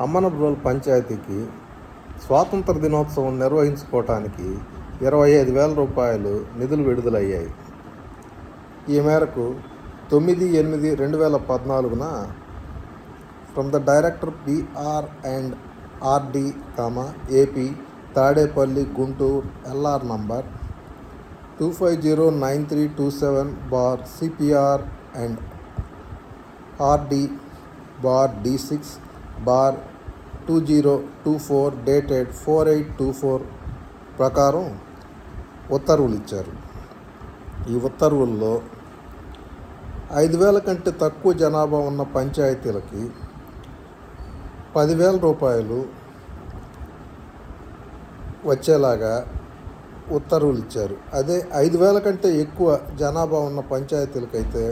అమ్మనబ్రోల్ పంచాయతీకి స్వాతంత్ర దినోత్సవం నిర్వహించుకోవటానికి ఇరవై ఐదు వేల రూపాయలు నిధులు విడుదలయ్యాయి. ఈ మేరకు తొమ్మిది ఎనిమిది రెండు వేల పద్నాలుగున from the director BR and RD comma AP Tadepalli Guntur LR number two five zero nine three two seven bar CPR and RD bar D six bar two zero two four dated four eight two four ప్రకారం ఉత్తర్వులు ఇచ్చారు ఈ ఉత్తర్వుల్లో ఐదు వేల కంటే తక్కువ జనాభా ఉన్న పంచాయతీలకి పదివేల రూపాయలు వచ్చేలాగా ఉత్తర్వులు ఇచ్చారు అదే ఐదు వేల కంటే ఎక్కువ జనాభా ఉన్న పంచాయతీలకైతే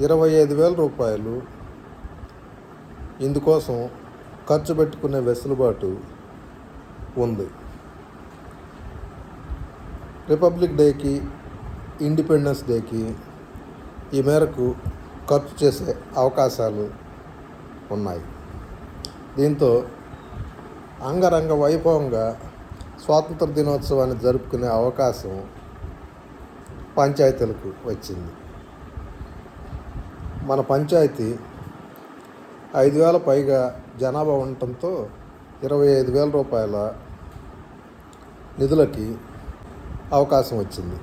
ఇరవై ఐదు వేల రూపాయలు ఇందుకోసం ఖర్చు పెట్టుకునే వెసులుబాటు ఉంది. రిపబ్లిక్ డేకి ఇండిపెండెన్స్ డేకి ఈ మేరకు ఖర్చు చేసే అవకాశాలు ఉన్నాయి. దీంతో అంగరంగ వైభవంగా స్వాతంత్ర దినోత్సవాన్ని జరుపుకునే అవకాశం పంచాయతీలకు వచ్చింది. మన పంచాయతీ ఐదు వేల పైగా జనాభా ఉండటంతో ఇరవై ఐదు వేల రూపాయల నిధులకి అవకాశం వచ్చింది.